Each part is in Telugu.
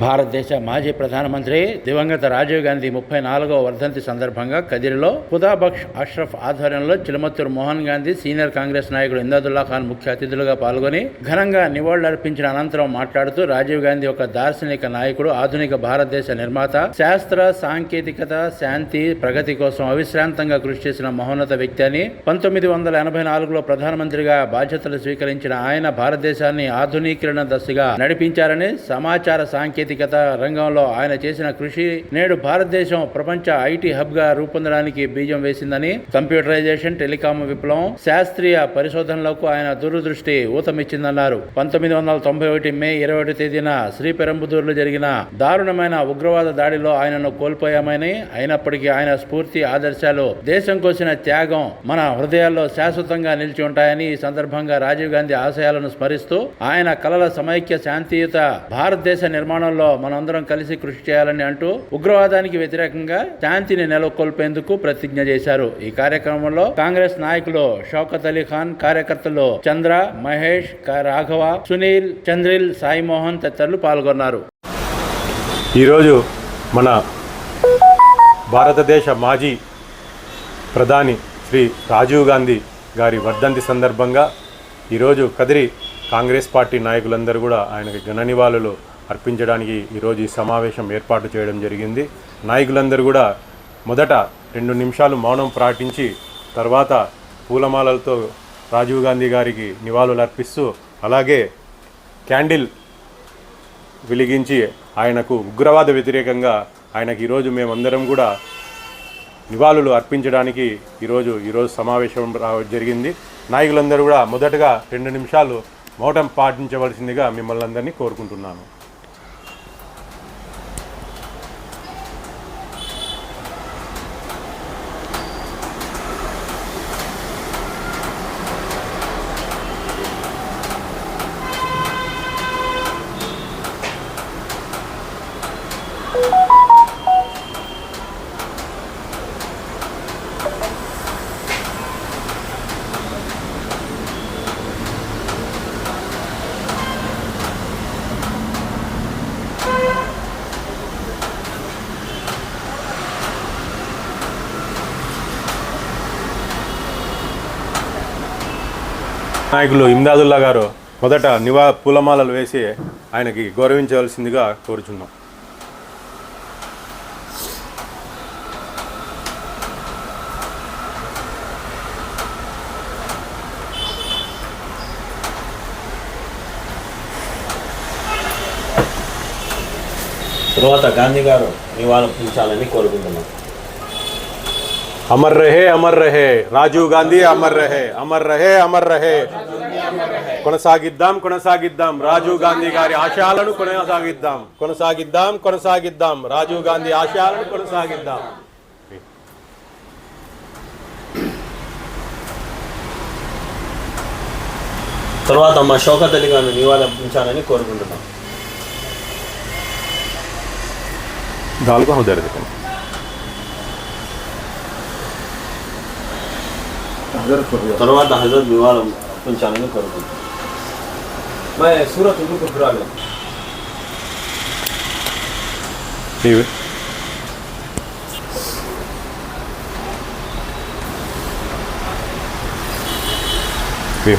భారతదేశ మాజీ ప్రధానమంత్రి దివంగత రాజీవ్ గాంధీ ముప్పై నాలుగవ వర్ధంతి సందర్భంగా కదిరిలో ఖుదాబక్ష్ అష్రఫ్ ఆధ్వర్యంలో చిలమత్తూరు మోహన్ గాంధీ సీనియర్ కాంగ్రెస్ నాయకుడు ఇందాదుల్లా ఖాన్ ముఖ్య అతిథులుగా పాల్గొని ఘనంగా నివాళులర్పించిన అనంతరం మాట్లాడుతూ రాజీవ్ గాంధీ ఒక దార్శనిక నాయకుడు ఆధునిక భారతదేశ నిర్మాత శాస్త్ర సాంకేతికత శాంతి ప్రగతి కోసం అవిశ్రాంతంగా కృషి చేసిన మహోన్నత వ్యక్తి అని పంతొమ్మిది వందల ఎనభై నాలుగులో ప్రధానమంత్రిగా బాధ్యతలు స్వీకరించిన ఆయన భారతదేశాన్ని ఆధునీకరణ దశగా నడిపించారని సమాచార సాంకేతిక సాంకేతికత రంగంలో ఆయన చేసిన కృషి నేడు భారతదేశం ప్రపంచ ఐటీ హబ్గా రూపొందడానికి బీజం వేసిందని కంప్యూటరైజేషన్ టెలికాం విప్లవం శాస్త్రీయ పరిశోధనలకు ఆయన దూరదృష్టి ఊతమిచ్చిందన్నారు. పంతొమ్మిది వందల తొంభై ఒకటి మే ఇరవై ఒకటి తేదీన శ్రీపెరంబుదూరులో జరిగిన దారుణమైన ఉగ్రవాద దాడిలో ఆయనను కోల్పోయామని అయినప్పటికీ ఆయన స్ఫూర్తి ఆదర్శాలు దేశం కోసిన త్యాగం మన హృదయాల్లో శాశ్వతంగా నిలిచి ఉంటాయని ఈ సందర్భంగా రాజీవ్ గాంధీ ఆశయాలను స్మరిస్తూ ఆయన కలల సమైక్య శాంతియుత భారతదేశ నిర్మాణంలో మనందరం కలిసి కృషి చేయాలని అంటూ ఉగ్రవాదానికి వ్యతిరేకంగా శాంతిని నెలకొల్పేందుకు ప్రతిజ్ఞ చేశారు. ఈ కార్యక్రమంలో కాంగ్రెస్ నాయకులు షౌకత్ అలీ ఖాన్ కార్యకర్తలు చంద్ర మహేష్ రాఘవ సునీల్ చంద్రిల్ సాయి మోహన్ తదితరులు పాల్గొన్నారు. ఈరోజు మన భారతదేశ మాజీ ప్రధాని శ్రీ రాజీవ్ గాంధీ గారి వర్ధంతి సందర్భంగా ఈరోజు కదిరి కాంగ్రెస్ పార్టీ నాయకులందరూ కూడా ఆయనకి ఘన నివాళులు అర్పించడానికి ఈరోజు ఈ సమావేశం ఏర్పాటు చేయడం జరిగింది. నాయకులందరూ కూడా మొదట రెండు నిమిషాలు మౌనం పాటించి తర్వాత పూలమాలలతో రాజీవ్ గాంధీ గారికి నివాళులు అర్పిస్తూ అలాగే క్యాండిల్ వెలిగించి ఆయనకు ఉగ్రవాద వ్యతిరేకంగా ఆయనకి ఈరోజు మేమందరం కూడా నివాళులు అర్పించడానికి ఈరోజు ఈరోజు సమావేశం రా జరిగింది. నాయకులందరూ కూడా మొదటగా రెండు నిమిషాలు మౌటం పాటించవలసిందిగా మిమ్మల్ని అందరినీ కోరుకుంటున్నాను. నాయకులు ఇమ్దాదుల్లా గారు మొదట నివా పూలమాలలు వేసి ఆయనకి గౌరవించవలసిందిగా కోరుచున్నాం. తర్వాత గాంధీ గారు నివాళులర్పించాలని కోరుకుంటున్నాం. అమర్ రహే అమర్ రహే రాజీవ్ గాంధీ అమర్ రహే అమర్ రహే అమర్ రహే కొనసాగిద్దాం కొనసాగిద్దాం రాజీవ్ గాంధీ గారి ఆశయాలను కొనసాగిద్దాం కొనసాగిద్దాం కొనసాగిద్దాం రాజీవ్ గాంధీ ఆశయాలను కొనసాగిద్దాం తర్వాత మా షౌకత్ అలీ గారిని నివాళులర్పించాలని కోరుకుంటున్నాం दाल को తర్వాత హజరత్ నివాళం అర్పించాలని కోరుకుంటున్నాం मैं सूरत उर्दू को फिरा गया నీవే నీవే.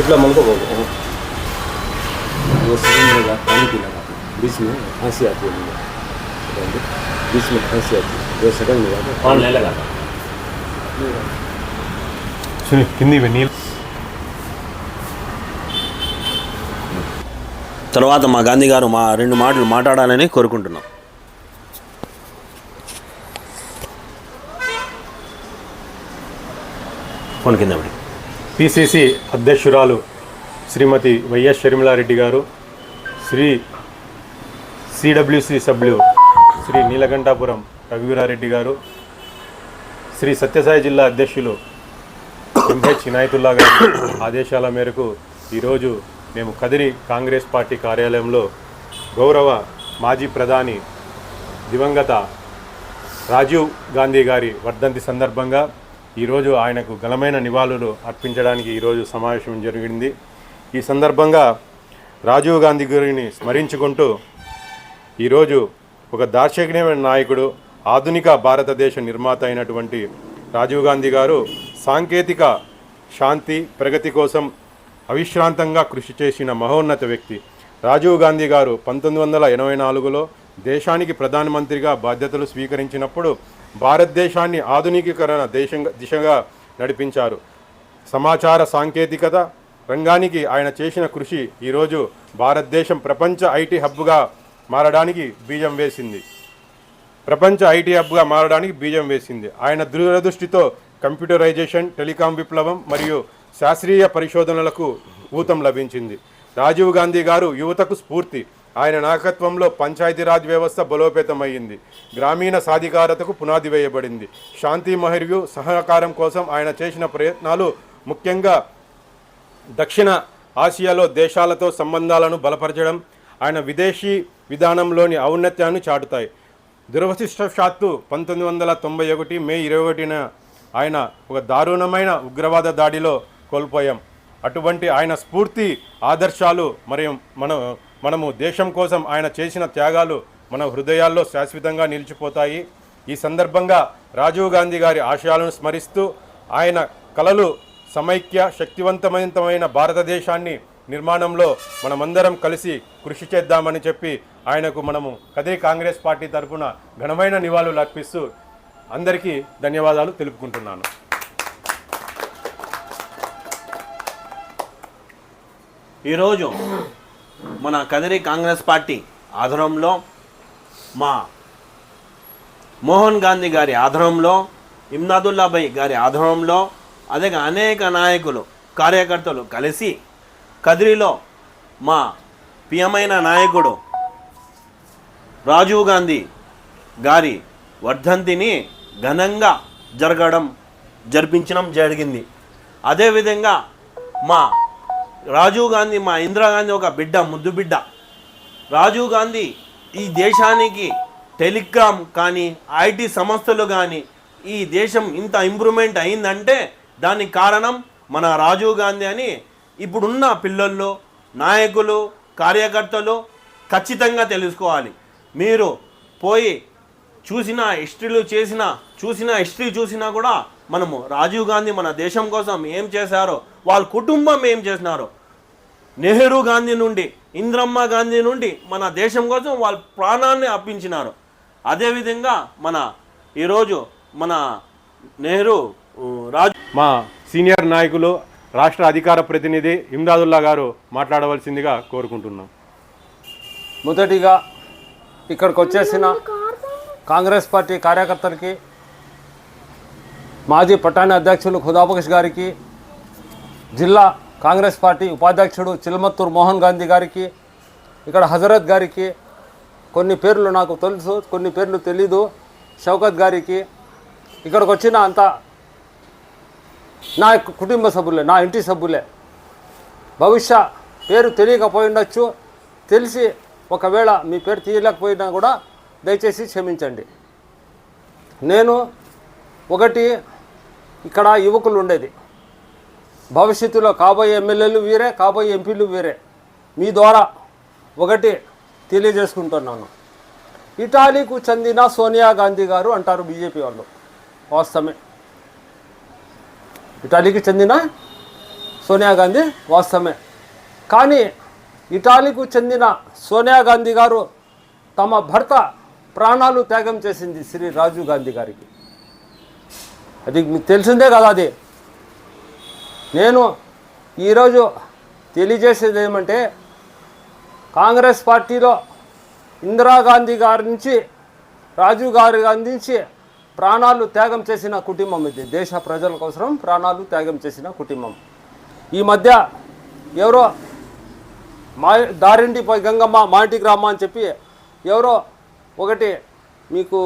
कितना मन को बोलो वो सेकंड मिलेगा पानी पीना था बीच में हंसी आती है मुझे बताइए। बीच में हंसी आती है वो सेकंड मिला था వాళ్ళు నెలగా సునీల్ కింది ఇవి నీళ్ళు తర్వాత మా గాంధీ గారు మా రెండు మాటలు మాట్లాడాలని కోరుకుంటున్నాం ఫోన్ కింద పడి పిసిసి అధ్యక్షురాలు శ్రీమతి వైఎస్ షర్మిలారెడ్డి గారు శ్రీ సిడబ్ల్యూసి సభ్యులు శ్రీ నీలకంఠాపురం రఘువీరారెడ్డి గారు శ్రీ సత్యసాయి జిల్లా అధ్యక్షులు ఎంహెచ్ ఇనాయతుల్లా గారి ఆదేశాల మేరకు ఈరోజు మేము కదిరి కాంగ్రెస్ పార్టీ కార్యాలయంలో గౌరవ మాజీ ప్రధాని దివంగత రాజీవ్ గాంధీ గారి వర్ధంతి సందర్భంగా ఈరోజు ఆయనకు ఘనమైన నివాళులు అర్పించడానికి ఈరోజు సమావేశం జరిగింది. ఈ సందర్భంగా రాజీవ్ గాంధీ గారిని స్మరించుకుంటూ ఈరోజు ఒక దార్శనికమైన నాయకుడు ఆధునిక భారతదేశ నిర్మాత అయినటువంటి రాజీవ్ గాంధీ గారు సాంకేతిక శాంతి ప్రగతి కోసం అవిశ్రాంతంగా కృషి చేసిన మహోన్నత వ్యక్తి. రాజీవ్ గాంధీ గారు పంతొమ్మిది వందల ఎనభై నాలుగులో దేశానికి ప్రధానమంత్రిగా బాధ్యతలు స్వీకరించినప్పుడు భారతదేశాన్ని ఆధునికీకరణ దేశంగా దిశగా నడిపించారు. సమాచార సాంకేతికత రంగానికి ఆయన చేసిన కృషి ఈరోజు భారతదేశం ప్రపంచ ఐటీ హబ్గా మారడానికి బీజం వేసింది. ప్రపంచ ఐటీ హబ్గా మారడానికి బీజం వేసింది. ఆయన దృఢదృష్టితో కంప్యూటరైజేషన్ టెలికాం విప్లవం మరియు శాస్త్రీయ పరిశోధనలకు ఊతం లభించింది. రాజీవ్ గాంధీ గారు యువతకు స్ఫూర్తి ఆయన నాయకత్వంలో పంచాయతీరాజ్ వ్యవస్థ బలోపేతమైంది గ్రామీణ సాధికారతకు పునాది వేయబడింది. శాంతి మరియు సహకారం కోసం ఆయన చేసిన ప్రయత్నాలు ముఖ్యంగా దక్షిణ ఆసియాలో దేశాలతో సంబంధాలను బలపరచడం ఆయన విదేశీ విధానంలోని ఔన్నత్యాన్ని చాటుతాయి. దురవశిష్టశాత్తు పంతొమ్మిది వందల తొంభై ఒకటి మే ఇరవై ఒకటిన ఆయన ఒక దారుణమైన ఉగ్రవాద దాడిలో కోల్పోయాం. అటువంటి ఆయన స్ఫూర్తి ఆదర్శాలు మరియు మన మనము దేశం కోసం ఆయన చేసిన త్యాగాలు మన హృదయాల్లో శాశ్వతంగా నిలిచిపోతాయి. ఈ సందర్భంగా రాజీవ్ గాంధీ గారి ఆశయాలను స్మరిస్తూ ఆయన కలలు సమైక్య శక్తివంతమైన భారతదేశాన్ని నిర్మాణంలో మనమందరం కలిసి కృషి చేద్దామని చెప్పి ఆయనకు మనము కదే కాంగ్రెస్ పార్టీ తరఫున ఘనమైన నివాళులు అర్పిస్తూ అందరికీ ధన్యవాదాలు తెలుపుకుంటున్నాను. ఈరోజు మన కదిరి కాంగ్రెస్ పార్టీ ఆధ్వర్యంలో మా మోహన్ గాంధీ గారి ఆధ్వర్యంలో ఇమ్నాదుల్లాభాయ్ గారి ఆధ్వర్యంలో అదే అనేక నాయకులు కార్యకర్తలు కలిసి కదిరిలో మా ప్రియమైన నాయకుడు రాజీవ్ గాంధీ గారి వర్ధంతిని ఘనంగా జరగడం జరిపించడం జరిగింది. అదేవిధంగా మా రాజీవ్ గాంధీ మా ఇందిరాగాంధీ ఒక బిడ్డ ముద్దు బిడ్డ. రాజీవ్ గాంధీ ఈ దేశానికి టెలిగ్రామ్ కానీ ఐటీ సంస్థలు కానీ ఈ దేశం ఇంత ఇంప్రూవ్మెంట్ అయిందంటే దానికి కారణం మన రాజీవ్ గాంధీ అని ఇప్పుడున్న పిల్లల్లో నాయకులు కార్యకర్తలు ఖచ్చితంగా తెలుసుకోవాలి. మీరు పోయి చూసిన హిస్టరీలు చేసిన చూసిన హిస్టరీ చూసినా కూడా మనము రాజీవ్ గాంధీ మన దేశం కోసం ఏం చేశారో వాళ్ళ కుటుంబం ఏం చేసినారో నెహ్రూ గాంధీ నుండి ఇంద్రమ్మ గాంధీ నుండి మన దేశం కోసం వాళ్ళ ప్రాణాన్ని అర్పించినారు. అదేవిధంగా మన ఈరోజు మన నెహ్రూ రాజు మా సీనియర్ నాయకులు రాష్ట్ర అధికార ప్రతినిధి ఇమ్దాదుల్లా గారు మాట్లాడవలసిందిగా కోరుకుంటున్నాం. మొదటిగా ఇక్కడికి వచ్చేసిన కాంగ్రెస్ పార్టీ కార్యకర్తలకి మాజీ పట్టాణి అధ్యక్షులు ఖుదాబక్ష్ గారికి జిల్లా కాంగ్రెస్ పార్టీ ఉపాధ్యక్షుడు చిల్మత్తూరు మోహన్ గాంధీ గారికి ఇక్కడ హజరత్ గారికి కొన్ని పేర్లు నాకు తెలుసు కొన్ని పేర్లు తెలీదు. షౌకత్ గారికి ఇక్కడికి వచ్చిన అంత నా కుటుంబ సభ్యులే నా ఇంటి సభ్యులే. భవిష్య పేరు తెలియకపోయిండొచ్చు. తెలిసి ఒకవేళ మీ పేరు తీయలేకపోయినా కూడా దయచేసి క్షమించండి. నేను ఒకటి ఇక్కడ యువకులు ఉండేది. భవిష్యత్తులో కాబోయే ఎమ్మెల్యేలు వీరే కాబోయే ఎంపీలు వీరే. మీ ద్వారా ఒకటి తెలియజేసుకుంటున్నాను. ఇటాలీకు చెందిన సోనియా గాంధీ గారు అంటారు బీజేపీ వాళ్ళు. వాస్తవమే. ఇటాలీకి చెందిన సోనియా గాంధీ వాస్తవమే. కానీ ఇటాలీకు చెందిన సోనియా గాంధీ గారు తమ భర్త ప్రాణాలు త్యాగం చేసింది శ్రీ రాజీవ్ గాంధీ గారికి. అది మీకు తెలిసిందే కదా అది. నేను ఈరోజు తెలియజేసేది ఏమంటే కాంగ్రెస్ పార్టీలో ఇందిరాగాంధీ గారి నుంచి రాజీవ్ గారి గారి నుంచి ప్రాణాలు త్యాగం చేసిన కుటుంబం ఇది. దేశ ప్రజల కోసం ప్రాణాలు త్యాగం చేసిన కుటుంబం. ఈ మధ్య ఎవరో మా దారిండి గంగమ్మ మా ఇంటికి రామ్మ అని చెప్పి ఎవరో ఒకటి మీకు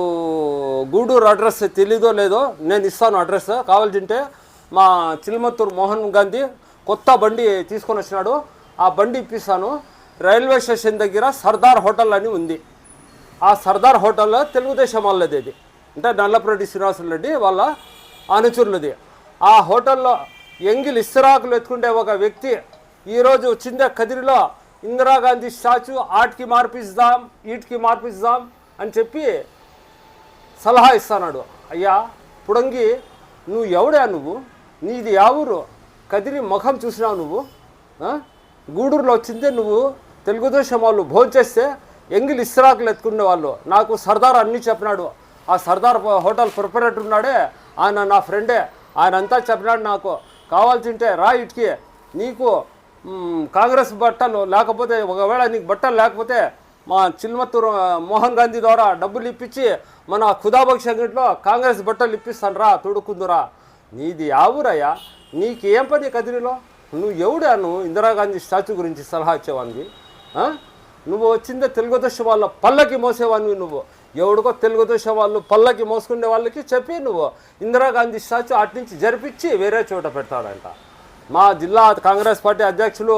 గూడూరు అడ్రస్ తెలీదో లేదో నేను ఇస్తాను అడ్రస్. కావాల్సింటే మా చిల్మత్తూరు మోహన్ గాంధీ కొత్త బండి తీసుకొని వచ్చినాడు. ఆ బండి ఇప్పిస్తాను. రైల్వే స్టేషన్ దగ్గర సర్దార్ హోటల్ అని ఉంది. ఆ సర్దార్ హోటల్లో తెలుగుదేశం వాళ్ళది ఇది అంటే నల్లపురెడ్డి శ్రీనివాసులు రెడ్డి వాళ్ళ అనుచరులది. ఆ హోటల్లో ఎంగిల్ ఇస్తరాకులు ఎత్తుకుంటే ఒక వ్యక్తి ఈరోజు వచ్చిందే కదిరిలో ఇందిరాగాంధీ స్టాచ్యూ ఆటికి మార్పిస్తాం ఈటికి మార్పిస్తాం అని చెప్పి సలహా ఇస్తాడు అయ్యా పుడంగి నువ్వు ఎవడా నువ్వు? నీది యా ఊరు కదిరి ముఖం చూసినావు నువ్వు? గూడూరులో వచ్చిందే నువ్వు తెలుగుదేశం వాళ్ళు భోంచేస్తే ఎంగిలి ఇస్రాకులు ఎత్తుకునే వాళ్ళు. నాకు సర్దార్ అన్నీ చెప్పినాడు. ఆ సర్దార్ హోటల్ ప్రొపరేటర్ ఉన్నాడే. ఆయన నా ఫ్రెండే. ఆయన అంతా చెప్పినాడు నాకు. కావాల్సింటే రా ఇటుకి. నీకు కాంగ్రెస్ బట్టలు లేకపోతే ఒకవేళ నీకు బట్టలు లేకపోతే మా చిల్మత్తూరు మోహన్ గాంధీ ద్వారా డబ్బులు ఇప్పించి మన ఖుదాబక్ష అంగట్లో కాంగ్రెస్ బట్టలు ఇప్పిస్తాను రా తొడుక్కుందురా నీది ఆవురయ్యా నీకేం పని కదిరిలో నువ్వు ఎవడా నువ్వు? ఇందిరాగాంధీ స్టాచ్యూ గురించి సలహా ఇచ్చేవాడివి. నువ్వు వచ్చిందే తెలుగుదేశం వాళ్ళ పల్లకి మోసేవాడివి నువ్వు. ఎవడికో తెలుగుదేశం వాళ్ళు పల్లకి మోసుకునే వాళ్ళకి చెప్పి నువ్వు ఇందిరాగాంధీ స్టాచ్యూ అటు నుంచి జరిపించి వేరే చోట పెడతాడంట. మా జిల్లా కాంగ్రెస్ పార్టీ అధ్యక్షులు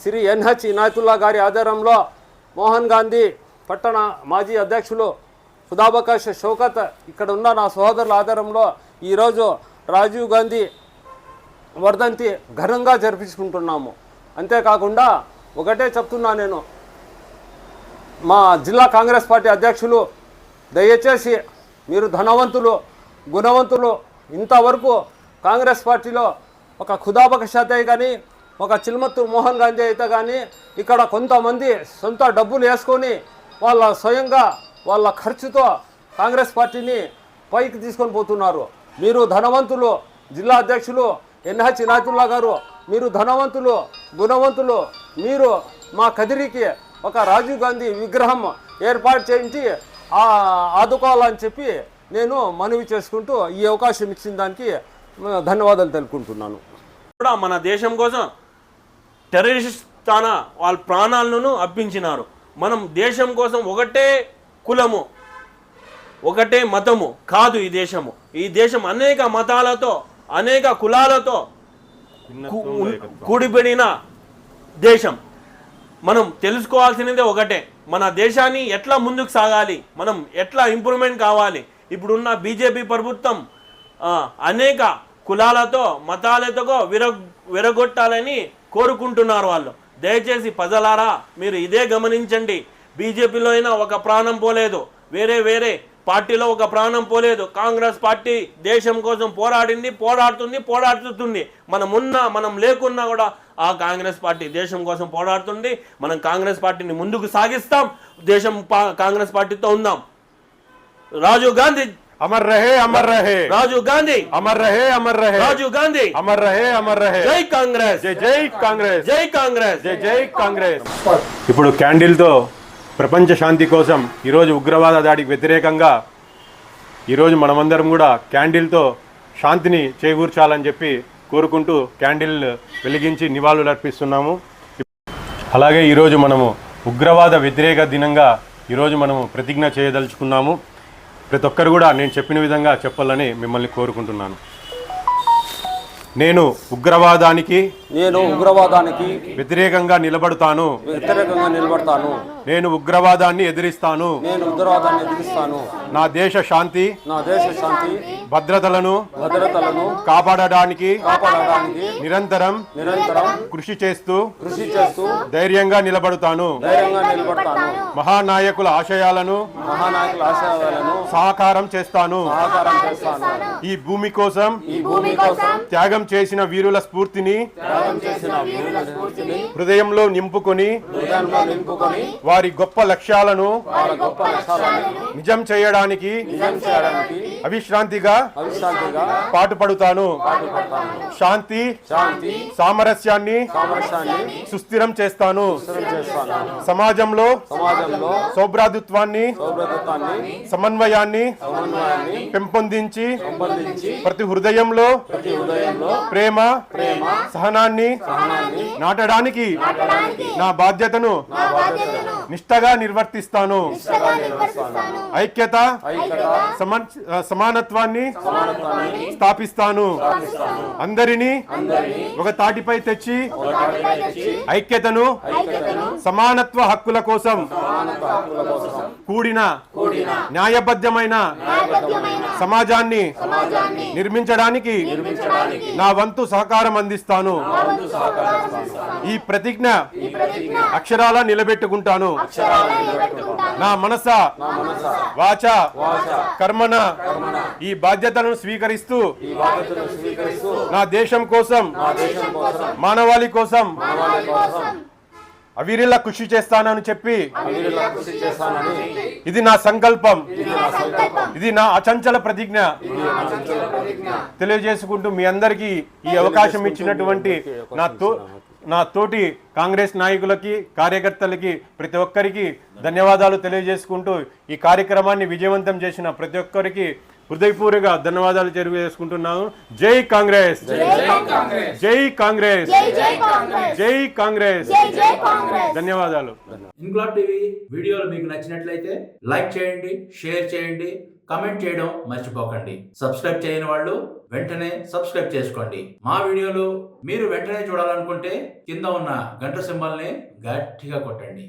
శ్రీ ఎన్హెచ్ ఇనాయతుల్లా గారి ఆధారంలో మోహన్ గాంధీ పట్టణ మాజీ అధ్యక్షులు ఖుదాబకాష్ షౌకత్ ఇక్కడ ఉన్న నా సహోదరుల ఆధారంలో ఈరోజు రాజీవ్ గాంధీ వర్ధంతి ఘనంగా జరిపించుకుంటున్నాము. అంతేకాకుండా ఒకటే చెప్తున్నా నేను. మా జిల్లా కాంగ్రెస్ పార్టీ అధ్యక్షులు దయచేసి మీరు ధనవంతులు గుణవంతులు ఇంతవరకు కాంగ్రెస్ పార్టీలో ఒక ఖుదాబక శాతయ్య కానీ ఒక చిల్మత్తూరు మోహన్ గాంధీ అయితే కానీ ఇక్కడ కొంతమంది సొంత డబ్బులు వేసుకొని వాళ్ళ స్వయంగా వాళ్ళ ఖర్చుతో కాంగ్రెస్ పార్టీని పైకి తీసుకొని పోతున్నారు. మీరు ధనవంతులు జిల్లా అధ్యక్షులు ఎన్హెచ్ ఇనాయతుల్లా గారు మీరు ధనవంతులు గుణవంతులు మీరు మా కదిరికి ఒక రాజీవ్ గాంధీ విగ్రహం ఏర్పాటు చేయించి ఆదుకోవాలని చెప్పి నేను మనవి చేసుకుంటూ ఈ అవకాశం ఇచ్చిన దానికి ధన్యవాదాలు తెలుపుకుంటున్నాను. కూడా మన దేశం కోసం టెర్రరిస్ట్ తాన వాళ్ళ ప్రాణాలను అప్పించినారు మనం దేశం కోసం ఒకటే కులము. ఒకటే మతము కాదు ఈ దేశము. ఈ దేశం అనేక మతాలతో అనేక కులాలతో కూడిపడిన దేశం. మనం తెలుసుకోవాల్సినదే ఒకటే. మన దేశాన్ని ఎట్లా ముందుకు సాగాలి? మనం ఎట్లా ఇంప్రూవ్మెంట్ కావాలి? ఇప్పుడున్న బీజేపీ ప్రభుత్వం అనేక కులాలతో మతాలతో విర విరగొట్టాలని కోరుకుంటున్నారు వాళ్ళు. దయచేసి ప్రజలారా మీరు ఇదే గమనించండి. బీజేపీలో అయినా ఒక ప్రాణం పోలేదు. వేరే వేరే పార్టీలో ఒక ప్రాణం పోలేదు. కాంగ్రెస్ పార్టీ దేశం కోసం పోరాడింది పోరాడుతుంది పోరాడుతుంది. మనం ఉన్నా మనం లేకున్నా కూడా ఆ కాంగ్రెస్ పార్టీ దేశం కోసం పోరాడుతుంది. మనం కాంగ్రెస్ పార్టీని ముందుకు సాగిస్తాం. దేశం పా- కాంగ్రెస్ పార్టీతో ఉందాం. రాజీవ్ గాంధీ. అమర్ రహే అమర్ రహే. రాజీవ్ గాంధీ. అమర్ రహే అమర్ రహే. రాజీవ్ గాంధీ. అమర్ రహే అమర్ రహే. జై కాంగ్రెస్. జై జై కాంగ్రెస్. జై కాంగ్రెస్. జై జై కాంగ్రెస్. ఇప్పుడు క్యాండిల్తో ప్రపంచ శాంతి కోసం ఈరోజు ఉగ్రవాద దాడికి వ్యతిరేకంగా ఈరోజు మనమందరం కూడా క్యాండిల్తో శాంతిని చేకూర్చాలని చెప్పి కోరుకుంటూ క్యాండిల్ వెలిగించి నివాళులు అర్పిస్తున్నాము అలాగే ఈరోజు మనము ఉగ్రవాద వ్యతిరేక దినంగా ఈరోజు మనము ప్రతిజ్ఞ చేయదలుచుకున్నాము. ప్రతి ఒక్కరు కూడా నేను చెప్పిన విధంగా చెప్పాలని మిమ్మల్ని కోరుకుంటున్నాను. నేను ఉగ్రవాదానికి నేను ఉగ్రవాదానికి వ్యతిరేకంగా నిలబడుతాను. వ్యతిరేకంగా నిలబడతాను. నేను ఉగ్రవాదాన్ని ఎదిరిస్తాను. నేను ఉగ్రవాదాన్ని ఎదిరిస్తాను. నా దేశ శాంతి నా దేశ శాంతి భద్రతలను భద్రతలను కాపాడడానికి కాపాడడానికి నిరంతరం నిరంతరం కృషి చేస్తూ కృషి చేస్తూ ధైర్యంగా నిలబడుతాను. ధైర్యంగా నిలబడతాను. మహానాయకుల ఆశయాలను మహానాయకుల ఆశయాలను సహకారం చేస్తాను. సహకారం చేస్తాను. ఈ భూమి కోసం ఈ భూమి కోసం త్యాగం చేసిన వీరుల స్ఫూర్తిని హృదయంలో నింపుకొని వారి గొప్ప లక్ష్యాలను నిజం చేయడానికి అవిశ్రాంతిగా పాటుపడుతాను. శాంతి సామరస్యాన్ని సుస్థిరం చేస్తాను. సమాజంలో సౌభ్రాతృత్వాన్ని సమన్వయాన్ని పెంపొందించి ప్రతి హృదయంలో ప్రేమ ప్రేమ సహనాన్ని నాటడానికి నా బాధ్యతను నిష్టగా నిర్వర్తిస్తాను. ఐక్యత ఐక్యత సమన్ సమానత్వాన్ని స్థాపిస్తాను. అందరినీ ఒక తాటిపై తెచ్చి ఐక్యతను సమానత్వ హక్కుల కోసం కూడిన న్యాయబద్ధమైన సమాజాన్ని నిర్మించడానికి నా వంతు సహకారం అందిస్తాను. ఈ ప్రతిజ్ఞ అక్షరాల నిలబెట్టుకుంటాను. నా మనస వాచ కర్మన ఈ బాధ్యతలను స్వీకరిస్తూ నా దేశం కోసం మానవాళి కోసం అవిరిలా కృషి చేస్తానని చెప్పి ఇది నా సంకల్పం. ఇది నా అచంచల ప్రతిజ్ఞ. తెలియజేసుకుంటూ మీ అందరికీ ఈ అవకాశం ఇచ్చినటువంటి నా తో నా తోటి కాంగ్రెస్ నాయకులకి కార్యకర్తలకి ప్రతి ఒక్కరికి ధన్యవాదాలు తెలియజేసుకుంటూ ఈ కార్యక్రమాన్ని విజయవంతం చేసిన ప్రతి ఒక్కరికి హృదయపూర్వక ధన్యవాదాలు తెలియజేసుకుంటున్నాను. జై కాంగ్రెస్. జై కాంగ్రెస్. జై కాంగ్రెస్. ధన్యవాదాలు. ఇంక్లాబ్ టీవీ వీడియోలు మీకు నచ్చినట్లయితే లైక్ చేయండి షేర్ చేయండి కమెంట్ చేయడం మర్చిపోకండి. సబ్స్క్రైబ్ చేయని వాళ్ళు వెంటనే సబ్స్క్రైబ్ చేసుకోండి. మా వీడియోలు మీరు వెంటనే చూడాలనుకుంటే కింద ఉన్న గంట సింబల్ని గట్టిగా కొట్టండి.